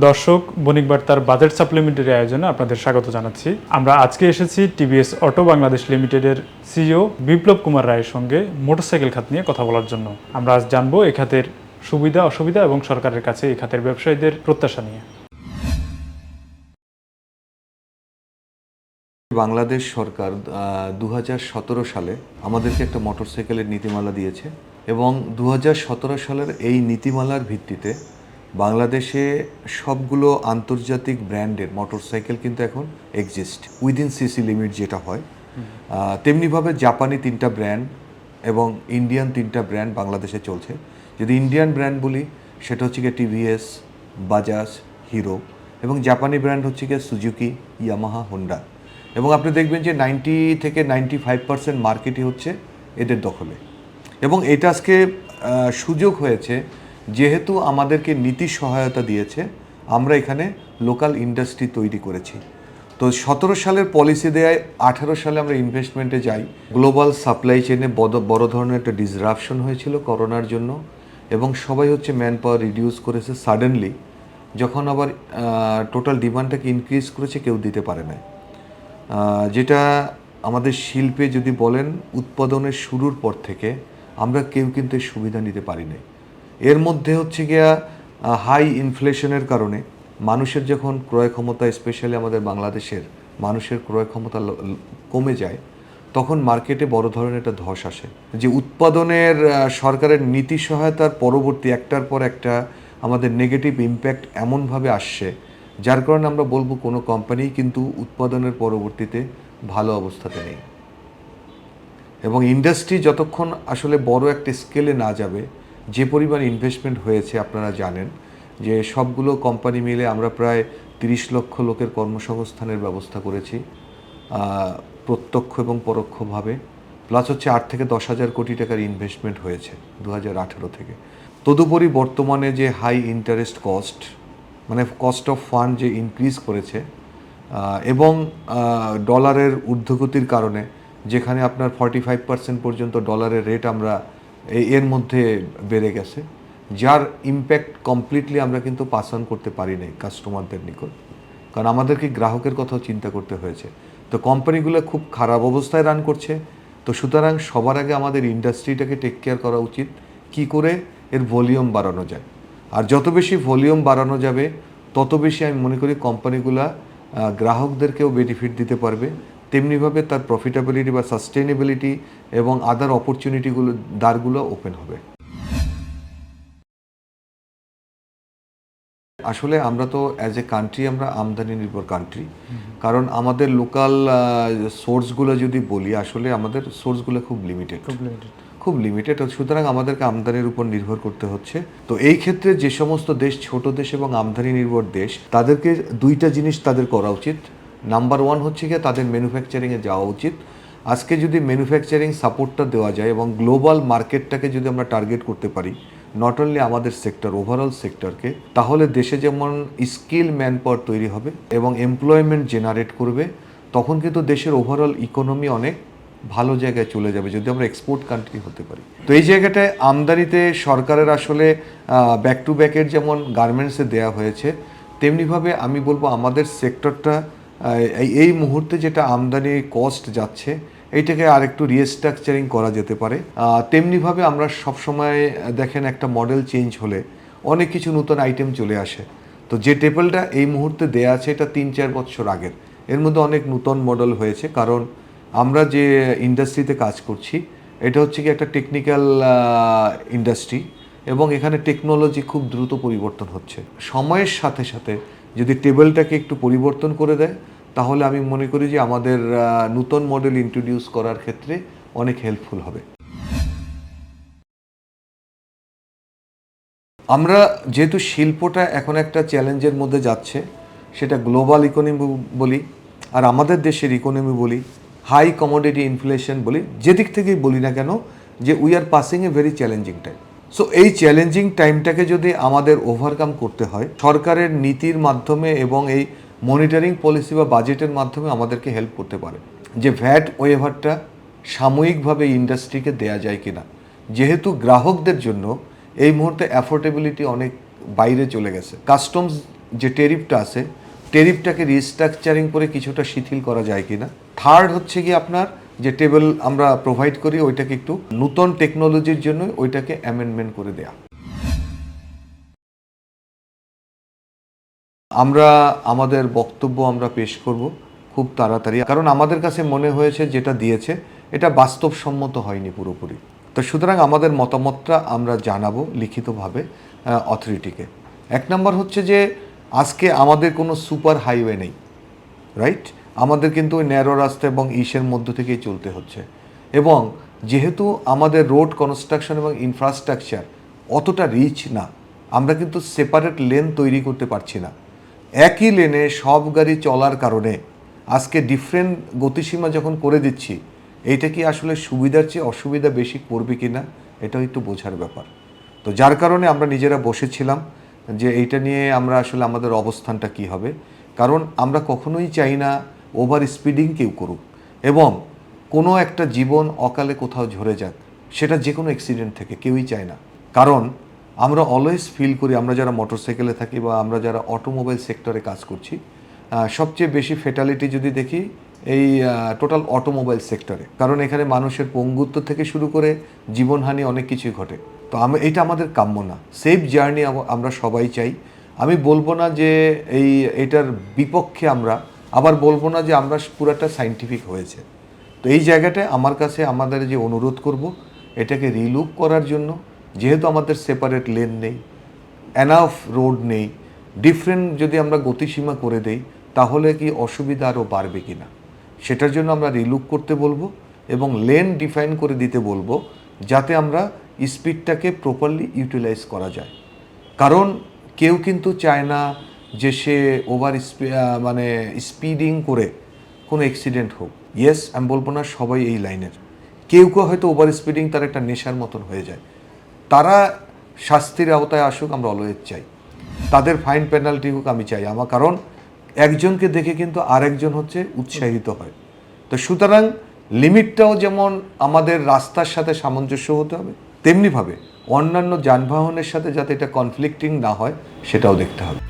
দর্শক, বণিক বার্তার budget supplementary আয়োজনে আপনাদের স্বাগত জানাচ্ছি। আমরা আজকে এসেছি টিভিএস অটো বাংলাদেশ লিমিটেডের সিইও বিপ্লব কুমার রায়ের সঙ্গে মোটরসাইকেল খাত নিয়ে কথা বলার জন্য। আমরা আজ জানব এ খাতের সুবিধা, অসুবিধা এবং সরকারের কাছে এই খাতের ব্যবসায়ীদের প্রত্যাশা নিয়ে। বাংলাদেশ সরকার দু হাজার সতেরো সালে আমাদেরকে একটা মোটরসাইকেলের নীতিমালা দিয়েছে এবং দু হাজার সতেরো সালের এই নীতিমালার ভিত্তিতে বাংলাদেশে সবগুলো আন্তর্জাতিক ব্র্যান্ডের মোটরসাইকেল কিন্তু এখন এক্সিস্ট উইদিন সিসি লিমিট যেটা হয়। তেমনিভাবে জাপানি তিনটা ব্র্যান্ড এবং ইন্ডিয়ান তিনটা ব্র্যান্ড বাংলাদেশে চলছে। যদি ইন্ডিয়ান ব্র্যান্ড বলি সেটা হচ্ছে গিয়ে টিভিএস বাজাজ হিরো এবং জাপানি ব্র্যান্ড হচ্ছে গিয়ে সুজুকি ইয়ামাহা হোন্ডা। এবং আপনি দেখবেন যে নাইনটি থেকে নাইনটি ফাইভ পার্সেন্ট মার্কেটই হচ্ছে এদের দখলে। এবং এটা আজকে সুযোগ হয়েছে যেহেতু আমাদেরকে নীতি সহায়তা দিয়েছে, আমরা এখানে লোকাল ইন্ডাস্ট্রি তৈরি করেছি। তো সতেরো সালের পলিসি দেয় আঠারো সালে আমরা ইনভেস্টমেন্টে যাই। গ্লোবাল সাপ্লাই চেনে বড় বড় ধরনের একটা ডিসরাপশন হয়েছিল করোনার জন্য এবং সবাই হচ্ছে ম্যান পাওয়ার রিডিউস করেছে সাডেনলি যখন আবার টোটাল ডিমান্ডটাকে ইনক্রিজ করেছে কেউ দিতে পারে না যেটা আমাদের শিল্পে যদি বলেন, উৎপাদনের শুরুর পর থেকে আমরা কেউ কিন্তু সুবিধা নিতে পারি নাই। এর মধ্যে হচ্ছে গিয়া হাই ইনফ্লেশনের কারণে মানুষের যখন ক্রয় ক্ষমতা স্পেশালি আমাদের বাংলাদেশের মানুষের ক্রয় ক্ষমতা কমে যায়, তখন মার্কেটে বড় ধরনের একটা ধস আসে। যে উৎপাদনের সরকারের নীতি সহায়তার পরবর্তী একটার পর একটা আমাদের নেগেটিভ ইম্প্যাক্ট এমনভাবে আসছে, যার কারণে আমরা বলব কোনো কোম্পানি কিন্তু উৎপাদনের পরবর্তীতে ভালো অবস্থাতে নেই। এবং ইন্ডাস্ট্রি যতক্ষণ আসলে বড় একটা স্কেলে না যাবে যে পরিমাণ ইনভেস্টমেন্ট হয়েছে আপনারা জানেন, যে সবগুলো কোম্পানি মিলে আমরা প্রায় তিরিশ লক্ষ লোকের কর্মসংস্থানের ব্যবস্থা করেছি প্রত্যক্ষ এবং পরোক্ষভাবে। প্লাস হচ্ছে আট থেকে দশ হাজার কোটি টাকার ইনভেস্টমেন্ট হয়েছে দু হাজার আঠেরো থেকে। তদুপরি বর্তমানে যে হাই ইন্টারেস্ট কস্ট মানে কস্ট অফ ফান্ড যে ইনক্রিজ করেছে এবং ডলারের ঊর্ধ্বগতির কারণে, যেখানে আপনার ফর্টি ফাইভ পার্সেন্ট পর্যন্ত ডলারের রেট আমরা এর মধ্যে বেড়ে গেছে, যার ইম্প্যাক্ট কমপ্লিটলি আমরা কিন্তু পাস অন করতে পারি নাই কাস্টমারদের নিকট। কারণ আমাদেরকে গ্রাহকের কথাও চিন্তা করতে হয়েছে। তো কোম্পানিগুলো খুব খারাপ অবস্থায় রান করছে। তো সুতরাং সবার আগে আমাদের ইন্ডাস্ট্রিটাকে টেক কেয়ার করা উচিত, কি করে এর ভলিউম বাড়ানো যায়। আর যত বেশি ভলিউম বাড়ানো যাবে, তত বেশি আমি মনে করি কোম্পানিগুলা গ্রাহকদেরকেও বেনিফিট দিতে পারবে। তেমনিভাবে তার প্রফিটেবিলিটি বা সাস্টেনেবিলিটি এবং আদার অপরচুনিটিগুলো দ্বারগুলো ওপেন হবে। আসলে আমরা তো অ্যাজ এ কান্ট্রি আমরা আমদানি নির্ভর কান্ট্রি কারণ আমাদের লোকাল সোর্সগুলো যদি বলি আসলে আমাদের সোর্সগুলো খুব লিমিটেড খুব limited। খুব লিমিটেড সুতরাং আমাদেরকে আমদানির উপর নির্ভর করতে হচ্ছে। তো এই ক্ষেত্রে যে সমস্ত দেশ, ছোট দেশ এবং আমদানি নির্ভর দেশ, তাদেরকে দুইটা জিনিস তাদের করা উচিত। নাম্বার ওয়ান হচ্ছে গিয়ে তাদের ম্যানুফ্যাকচারিংয়ে যাওয়া উচিত। আজকে যদি ম্যানুফ্যাকচারিং সাপোর্টটা দেওয়া যায় এবং গ্লোবাল মার্কেটটাকে যদি আমরা টার্গেট করতে পারি নট অনলি আমাদের সেক্টর ওভারঅল সেক্টরকে তাহলে দেশে যেমন স্কিল ম্যান পাওয়ার তৈরি হবে এবং এমপ্লয়মেন্ট জেনারেট করবে, তখন কিন্তু দেশের ওভারঅল ইকোনমি অনেক ভালো জায়গায় চলে যাবে যদি আমরা এক্সপোর্ট কান্ট্রি হতে পারি। তো এই জায়গাটায় আমদানিতে সরকারের আসলে ব্যাক টু ব্যাকের যেমন গার্মেন্টসে দেয়া হয়েছে, তেমনিভাবে আমি বলব আমাদের সেক্টরটা এই মুহূর্তে যেটা আমদানি কস্ট যাচ্ছে, এইটাকে আরেকটু রিস্ট্রাকচারিং করা যেতে পারে। তেমনিভাবে আমরা সবসময়, দেখেন একটা মডেল চেঞ্জ হলে অনেক কিছু নতুন আইটেম চলে আসে। তো যে টেবিলটা এই মুহূর্তে দেয়া আছে, এটা তিন চার বছর আগের। এর মধ্যে অনেক নূতন মডেল হয়েছে, কারণ আমরা যে ইন্ডাস্ট্রিতে কাজ করছি, এটা হচ্ছে কি একটা টেকনিক্যাল ইন্ডাস্ট্রি এবং এখানে টেকনোলজি খুব দ্রুত পরিবর্তন হচ্ছে। সময়ের সাথে সাথে যদি টেবিলটাকে একটু পরিবর্তন করে দেয়, তাহলে আমি মনে করি যে আমাদের নতুন মডেল ইন্ট্রোডিউস করার ক্ষেত্রে অনেক হেল্পফুল হবে। আমরা যেহেতু শিল্পটা এখন একটা চ্যালেঞ্জের মধ্যে যাচ্ছে, সেটা গ্লোবাল ইকোনমি বলি, আর আমাদের দেশের ইকোনমি বলি হাই কমোডিটি ইনফ্লেশন বলি যেদিক থেকেই বলি না কেন, যে we are passing a very challenging time so এই চ্যালেঞ্জিং টাইমটাকে যদি আমাদের ওভারকাম করতে হয়, সরকারের নীতির মাধ্যমে এবং এই মনিটরিং পলিসি বা বাজেটের মাধ্যমে আমাদেরকে হেল্প করতে পারে। যে ভ্যাট ওয়েভারটা সাময়িকভাবে ইন্ডাস্ট্রিকে দেয়া যায় কিনা। যেহেতু গ্রাহকদের জন্য এই মুহূর্তে অ্যাফোর্ডেবিলিটি অনেক বাইরে চলে গেছে। কাস্টমস যে টেরিফটা আছে টেরিফটাকে রিস্ট্রাকচারিং করে কিছুটা শিথিল করা যায় কিনা? থার্ড হচ্ছে কি আপনার যে টেবিল আমরা প্রোভাইড করি, ওইটাকে একটু নূতন টেকনোলজির জন্য ওইটাকে অ্যামেন্ডমেন্ট করে দেয়া। আমরা, আমাদের বক্তব্য আমরা পেশ করব খুব তাড়াতাড়ি। কারণ আমাদের কাছে মনে হয়েছে যেটা দিয়েছে, এটা বাস্তবসম্মত হয়নি পুরোপুরি। তো সুতরাং আমাদের মতামতটা আমরা জানাব লিখিতভাবে অথরিটিকে এক নম্বর হচ্ছে যে আজকে আমাদের কোনো সুপার হাইওয়ে নেই রাইট আমাদের কিন্তু ওই ন্যারো রাস্তা এবং ইসের মধ্য থেকেই চলতে হচ্ছে। এবং যেহেতু আমাদের রোড কনস্ট্রাকশন এবং ইনফ্রাস্ট্রাকচার অতটা রিচ না, আমরা কিন্তু সেপারেট লেন তৈরি করতে পারছি না। একই লেনে সব গাড়ি চলার কারণে আজকে ডিফারেন্ট গতিসীমা যখন করে দিচ্ছি, এইটা কি আসলে সুবিধার চেয়ে অসুবিধা বেশি করবে কি না এটাও একটু বোঝার ব্যাপার। তো যার কারণে আমরা নিজেরা বসেছিলাম যে এইটা নিয়ে আমরা আসলে আমাদের অবস্থানটা কি হবে। কারণ আমরা কখনোই চাই না ওভার স্পিডিং কেউ করুক এবং কোনো একটা জীবন অকালে কোথাও ঝরে যাক, সেটা যে কোনো অ্যাক্সিডেন্ট থেকে কেউই চায় না। কারণ আমরা অলওয়েজ ফিল করি, আমরা যারা মোটরসাইকেলে থাকি বা আমরা যারা অটোমোবাইল সেক্টরে কাজ করছি সবচেয়ে বেশি ফেটালিটি যদি দেখি এই টোটাল অটোমোবাইল সেক্টরে কারণ এখানে মানুষের পঙ্গুত্ব থেকে শুরু করে জীবনহানি অনেক কিছুই ঘটে। তো আমি এটা আমাদের কাম্য না। সেফ জার্নি আমরা সবাই চাই। আমি বলব না যে এই, এটার বিপক্ষে আমরা, আবার বলব না যে আমরা পুরাটা সাইন্টিফিক হয়েছে। তো এই জায়গাটায় আমার কাছে আমাদের যে অনুরোধ করব, এটাকে রিলুক করার জন্য, যেহেতু আমাদের সেপারেট লেন নেই অ্যানাফ রোড নেই ডিফারেন্ট যদি আমরা গতিসীমা করে দেই, তাহলে কি অসুবিধা আরও বাড়বে কি না? সেটার জন্য আমরা রিলুক করতে বলব এবং লেন ডিফাইন করে দিতে বলব, যাতে আমরা স্পিডটাকে প্রপারলি ইউটিলাইজ করা যায়। কারণ কেউ কিন্তু চায় না যে সে ওভার মানে স্পিডিং করে কোনো অ্যাক্সিডেন্ট হোক। ইয়েস আমি বলব না সবাই এই লাইনের। কেউ কেউ হয়তো ওভার স্পিডিং তার একটা নেশার মতন হয়ে যায়। তারা শাস্তির আওতায় আসুক, আমরা অলওয়েজ চাই। তাদের ফাইন পেনাল্টি হোক, আমি চাই। আমার কারণ একজনকে দেখে কিন্তু আরেকজন হচ্ছে উৎসাহিত হয়। তো সুতরাং লিমিটটাও যেমন আমাদের রাস্তার সাথে সামঞ্জস্য হতে হবে, তেমনিভাবে অন্যান্য যানবাহনের সাথে যাতে এটা কনফ্লিক্টিং না হয়, সেটাও দেখতে হবে।